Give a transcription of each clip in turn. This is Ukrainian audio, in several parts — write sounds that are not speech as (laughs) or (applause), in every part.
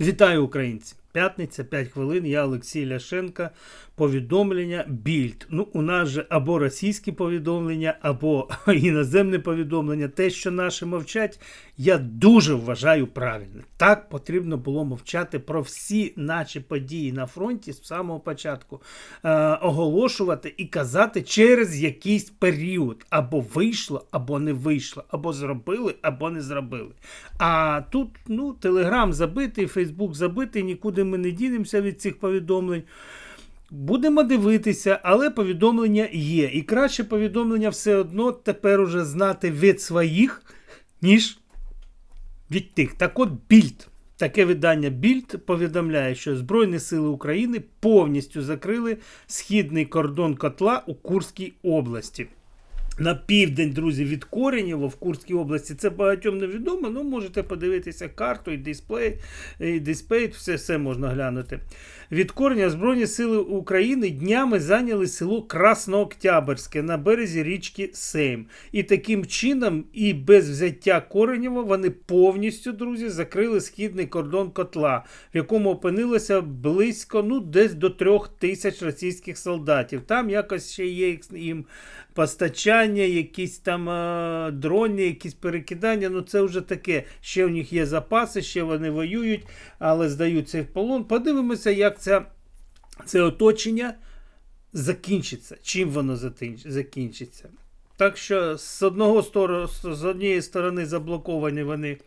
Вітаю українці! П'ятниця, 5 хвилин. Я Олексій Ляшенка. Повідомлення Більд. Ну, у нас же або російські повідомлення, або (laughs) іноземне повідомлення. Те, що наші мовчать, я дуже вважаю правильно. Так потрібно було мовчати про всі наші події на фронті з самого початку, е, оголошувати і казати через якийсь період. Або вийшло, або не вийшло, або зробили, або не зробили. А тут, ну, Телеграм забитий, Фейсбук забитий, нікуди ми не дінемося від цих повідомлень. Будемо дивитися, але повідомлення є. І краще повідомлення все одно тепер уже знати від своїх, ніж від тих. Так от Більд. Таке видання Більд повідомляє, що Збройні Сили України повністю закрили східний кордон котла у Курській області. На південь, друзі, від Коренєва в Курській області. Це багатьом невідомо. Ну, можете подивитися карту і дисплей, і дисплей, все, все можна глянути. Від Корення Збройні сили України днями зайняли село Краснооктябрське на березі річки Сейм. І таким чином, і без взяття Коренєва, вони повністю, друзі, закрили східний кордон котла, в якому опинилося близько ну, десь до трьох тисяч російських солдатів. Там якось ще є їм постачання, якісь там е, дрони, якісь перекидання. Ну це вже таке. Ще в них є запаси, ще вони воюють, але здаються в полон. Подивимося, як це, це оточення закінчиться. Чим воно закінчиться. Так що з одного сторону, з однієї сторони заблоковані вони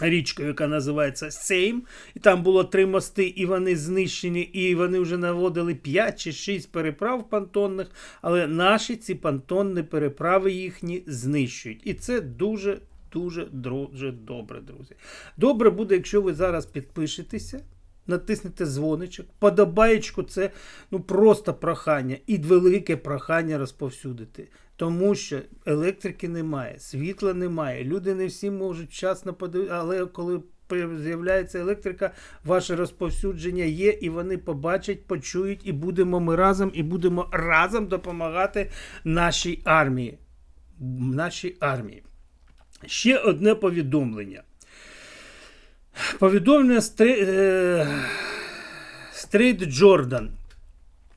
річкою, яка називається Сейм. І там було три мости, і вони знищені, і вони вже наводили 5 чи 6 переправ понтонних. Але наші ці понтонні переправи їхні знищують. І це дуже. Дуже дуже добре, друзі. Добре буде, якщо ви зараз підпишетеся, натиснете дзвоничок, подобаєчку це ну просто прохання і велике прохання розповсюдити. Тому що електрики немає, світла немає, люди не всі можуть вчасно подивитися, але коли з'являється електрика, ваше розповсюдження є, і вони побачать, почують, і будемо ми разом, і будемо разом допомагати нашій армії. Нашій армії. Ще одне повідомлення. Повідомлення Стрейт Джордан.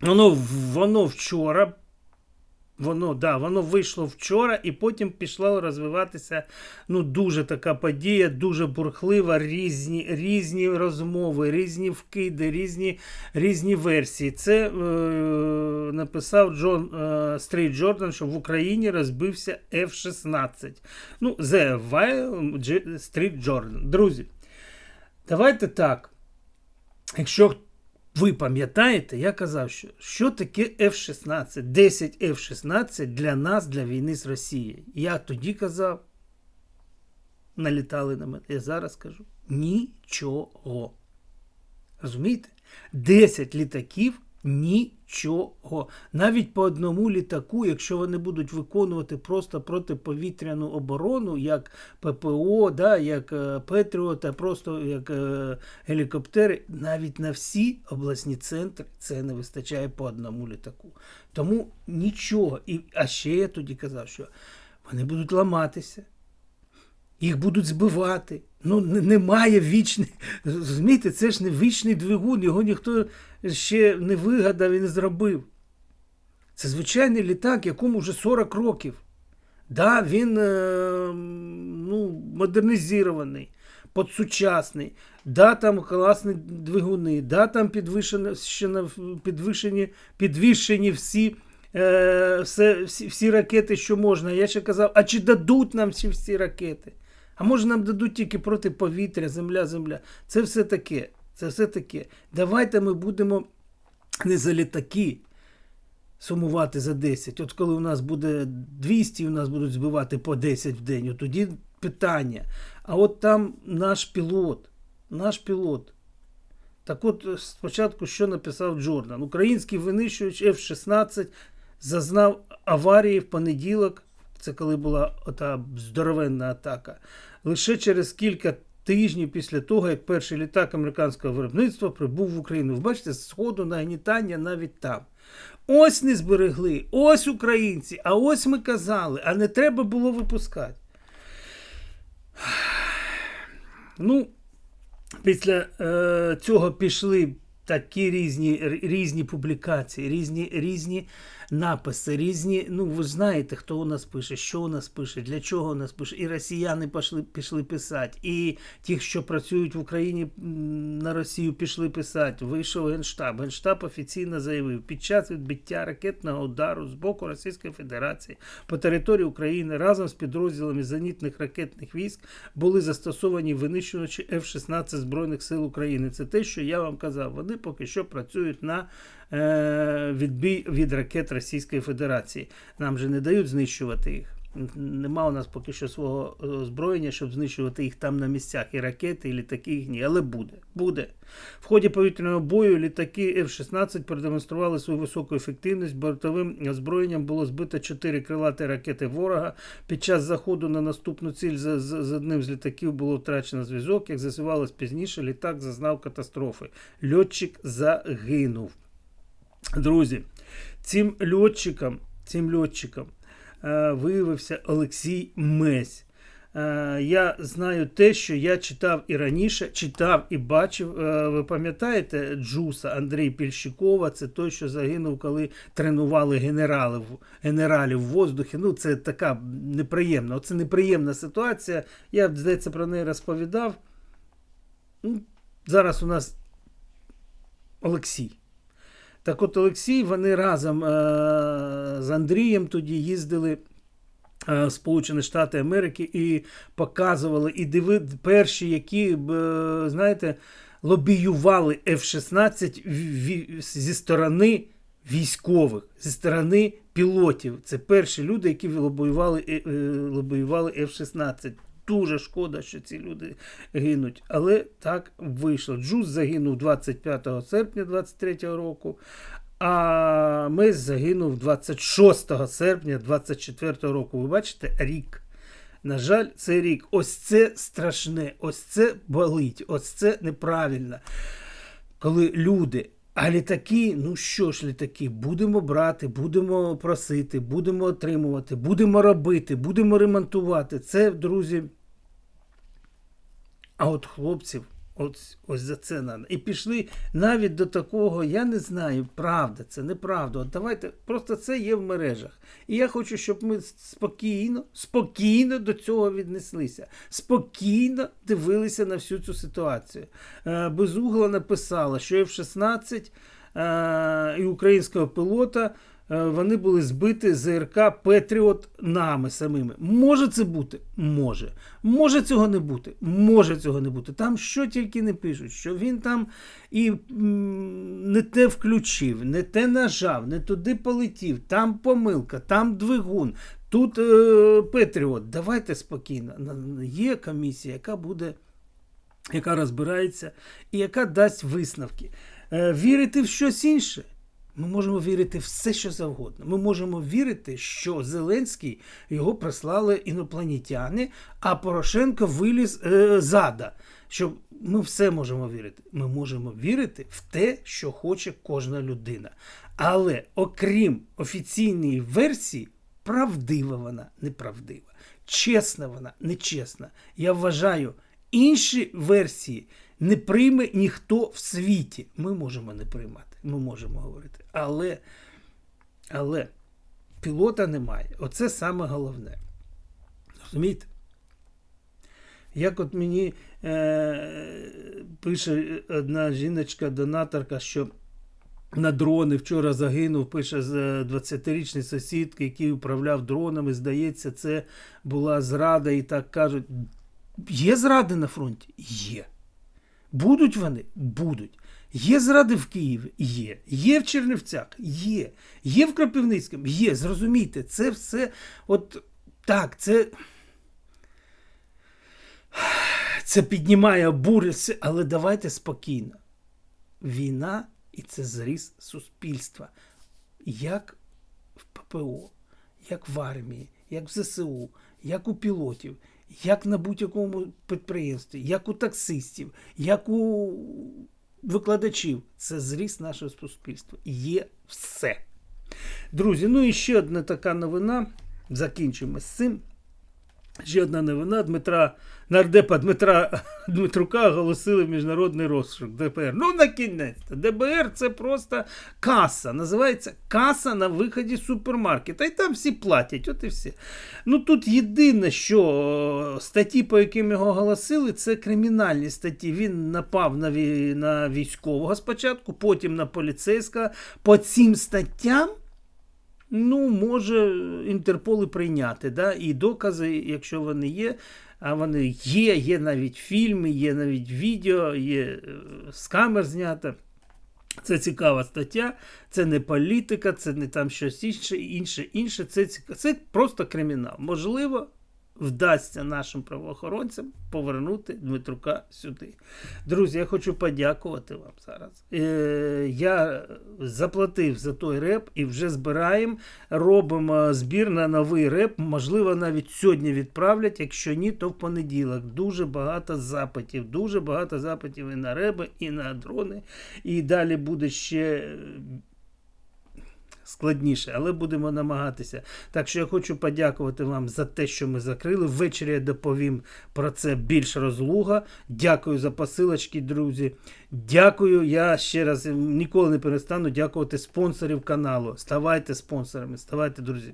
Воно, воно вчора Воно да, воно вийшло вчора і потім пішла розвиватися ну, дуже така подія, дуже бурхлива, різні різні розмови, різні вкиди, різні різні версії. Це е, написав Джон е, Стрейт Джордан, що в Україні розбився F-16. Ну, The Wild Стрейт Джордан. Друзі, давайте так. Якщо ви пам'ятаєте, я казав, що що таке F-16, 10 F-16 для нас, для війни з Росією. Я тоді казав, налітали на мене. Я зараз кажу нічого. Розумієте? 10 літаків Нічого. Навіть по одному літаку, якщо вони будуть виконувати просто протиповітряну оборону, як ППО, да, як е, Петріота, просто як е, гелікоптери, навіть на всі обласні центри це не вистачає по одному літаку. Тому нічого. І, А ще я тоді казав, що вони будуть ламатися їх будуть збивати. Ну, немає вічний. Розумієте, це ж не вічний двигун, його ніхто ще не вигадав і не зробив. Це звичайний літак, якому вже 40 років. Да, Він е, ну, модернізований, подсучасний, да, там класні двигуни, да, там підвищені, підвищені всі. Е, все, всі всі ракети, що можна. Я ще казав, а чи дадуть нам всі всі ракети? А може нам дадуть тільки проти повітря, земля, земля. Це все таке. Це все таке. Давайте ми будемо не за літаки сумувати за 10. От коли у нас буде 200, у нас будуть збивати по 10 в день, от тоді питання. А от там наш пілот, наш пілот. Так от спочатку, що написав Джордан? Український винищувач F-16 зазнав аварії в понеділок. Це коли була ота здоровенна атака. Лише через кілька тижнів після того, як перший літак американського виробництва прибув в Україну. Ви бачите, сходу нагнітання навіть там. Ось не зберегли, ось українці, а ось ми казали, а не треба було випускати. (sighs) Ну, Після е, цього пішли такі різні, різні публікації, різні, різні написи, різні. Ну, ви знаєте, хто у нас пише, що у нас пише, для чого у нас пише. І росіяни пішли, пішли писати, і ті, що працюють в Україні на Росію, пішли писати. Вийшов Генштаб. Генштаб офіційно заявив, під час відбиття ракетного удару з боку Російської Федерації по території України разом з підрозділами зенітних ракетних військ були застосовані винищувачі F-16 Збройних сил України. Це те, що я вам казав. Вони поки що працюють на відбій від ракет Російської Федерації. Нам же не дають знищувати їх. Нема у нас поки що свого е, озброєння, щоб знищувати їх там на місцях. І ракети, і літаки їх ні. Але буде. Буде. В ході повітряного бою літаки F-16 продемонстрували свою високу ефективність. Бортовим озброєнням було збито 4 крилаті ракети ворога. Під час заходу на наступну ціль з, з, з одним з літаків було втрачено зв'язок. Як з'ясувалось пізніше, літак зазнав катастрофи. Льотчик загинув. Друзі, цим льотчикам, цим льотчикам е, виявився Олексій Месь. Е, я знаю те, що я читав і раніше, читав і бачив. Е, ви пам'ятаєте Джуса Андрій Пільщикова? Це той, що загинув, коли тренували генералів, генералів в воздухі. Ну, це така неприємна. Оце неприємна ситуація. Я, здається, про неї розповідав. Ну, зараз у нас Олексій. Так от Олексій, вони разом е- з Андрієм тоді їздили е, Сполучені Штати Америки і показували, і диви перші, які, е, знаєте, лобіювали F-16 ві- зі сторони військових, зі сторони пілотів. Це перші люди, які лобіювали, лобіювали F-16. Дуже шкода, що ці люди гинуть. Але так вийшло. Джуз загинув 25 серпня 23 року, а Мес загинув 26 серпня 24 року. Ви бачите, рік. На жаль, це рік. Ось це страшне, ось це болить, ось це неправильно. Коли люди, а літаки, ну що ж літаки, будемо брати, будемо просити, будемо отримувати, будемо робити, будемо ремонтувати. Це, друзі. А от хлопців, ось, ось за це надо. І пішли навіть до такого, я не знаю, правда, це неправда. От давайте, просто це є в мережах. І я хочу, щоб ми спокійно, спокійно до цього віднеслися. Спокійно дивилися на всю цю ситуацію. Е, Безугла написала, що F-16 е, і українського пілота. Е, Вони були збиті ЗРК Петріот нами самими. Може це бути? Може. Може цього не бути? Може цього не бути. Там що тільки не пишуть, що він там і не те включив, не те нажав, не туди полетів, там помилка, там двигун, тут е, Петріот. Давайте спокійно. Є комісія, яка буде яка розбирається і яка дасть висновки. Е, вірити в щось інше. Ми можемо вірити все, що завгодно. Ми можемо вірити, що Зеленський його прислали інопланетяни, а Порошенко виліз е, зада. Що ми все можемо вірити. Ми можемо вірити в те, що хоче кожна людина. Але окрім офіційної версії, правдива вона, неправдива, чесна вона, нечесна. Я вважаю, інші версії не прийме ніхто в світі. Ми можемо не приймати, ми можемо говорити. Але, але пілота немає. Оце саме головне. Розумієте? Як от мені е, пише одна жіночка-донаторка, що на дрони вчора загинув, пише з е, 20-річний сусідки, який управляв дронами. Здається, це була зрада, і так кажуть. Є зради на фронті? Є. Будуть вони? Будуть. Є зради в Києві? Є. Є в Чернівцях? Є. Є в Кропивницькому? Є. Зрозумійте, це все от так, це. Це піднімає бурі, але давайте спокійно. Війна і це зріс суспільства. Як в ППО, як в армії, як в ЗСУ, як у пілотів, як на будь-якому підприємстві, як у таксистів, як у викладачів. Це зріс нашого суспільства. Є все. Друзі, ну і ще одна така новина. Закінчимо з цим. Ще одна новина Дмитра нардепа Дмитра (laughs) Дмитрука оголосили в міжнародний розшук ДБР. Ну, на кінець. ДБР це просто каса. Називається каса на виході супермаркета. І там всі платять, от і все. Ну тут єдине, що статті, по яким його оголосили, це кримінальні статті. Він напав на військового спочатку, потім на поліцейського. По цим статтям ну, може Інтерпол і прийняти. Да? І докази, якщо вони є, а вони є, є навіть фільми, є навіть відео, є е, з камер знято. Це цікава стаття, це не політика, це не там щось інше, інше, інше. Це, це просто кримінал. Можливо, вдасться нашим правоохоронцям повернути Дмитрука сюди. Друзі, я хочу подякувати вам зараз. Е, я заплатив за той реп і вже збираємо, робимо збір на новий реп. Можливо, навіть сьогодні відправлять. Якщо ні, то в понеділок. Дуже багато запитів. Дуже багато запитів і на реби, і на дрони. І далі буде ще. Складніше, але будемо намагатися. Так що я хочу подякувати вам за те, що ми закрили. Ввечері я доповім про це більш розлуга. Дякую за посилочки, друзі. Дякую. Я ще раз ніколи не перестану дякувати спонсорів каналу. Ставайте спонсорами, ставайте, друзі.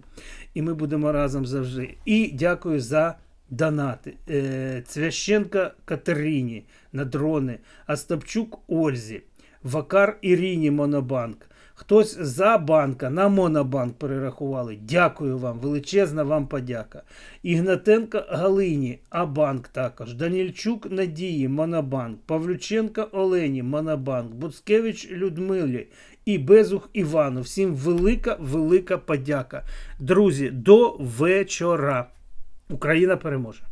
І ми будемо разом завжди. І дякую за донати. Е, Цвященка Катерині на дрони, Остапчук Ользі, Вакар Іріні Монобанк. Хтось за банка на Монобанк перерахували. Дякую вам, величезна вам подяка. Ігнатенко Галині, Абанк також. Данільчук Надії, Монобанк. Павлюченко Олені, Монобанк. Буцкевич Людмилі і Безух Івану. Всім велика, велика подяка. Друзі, до вечора. Україна переможе.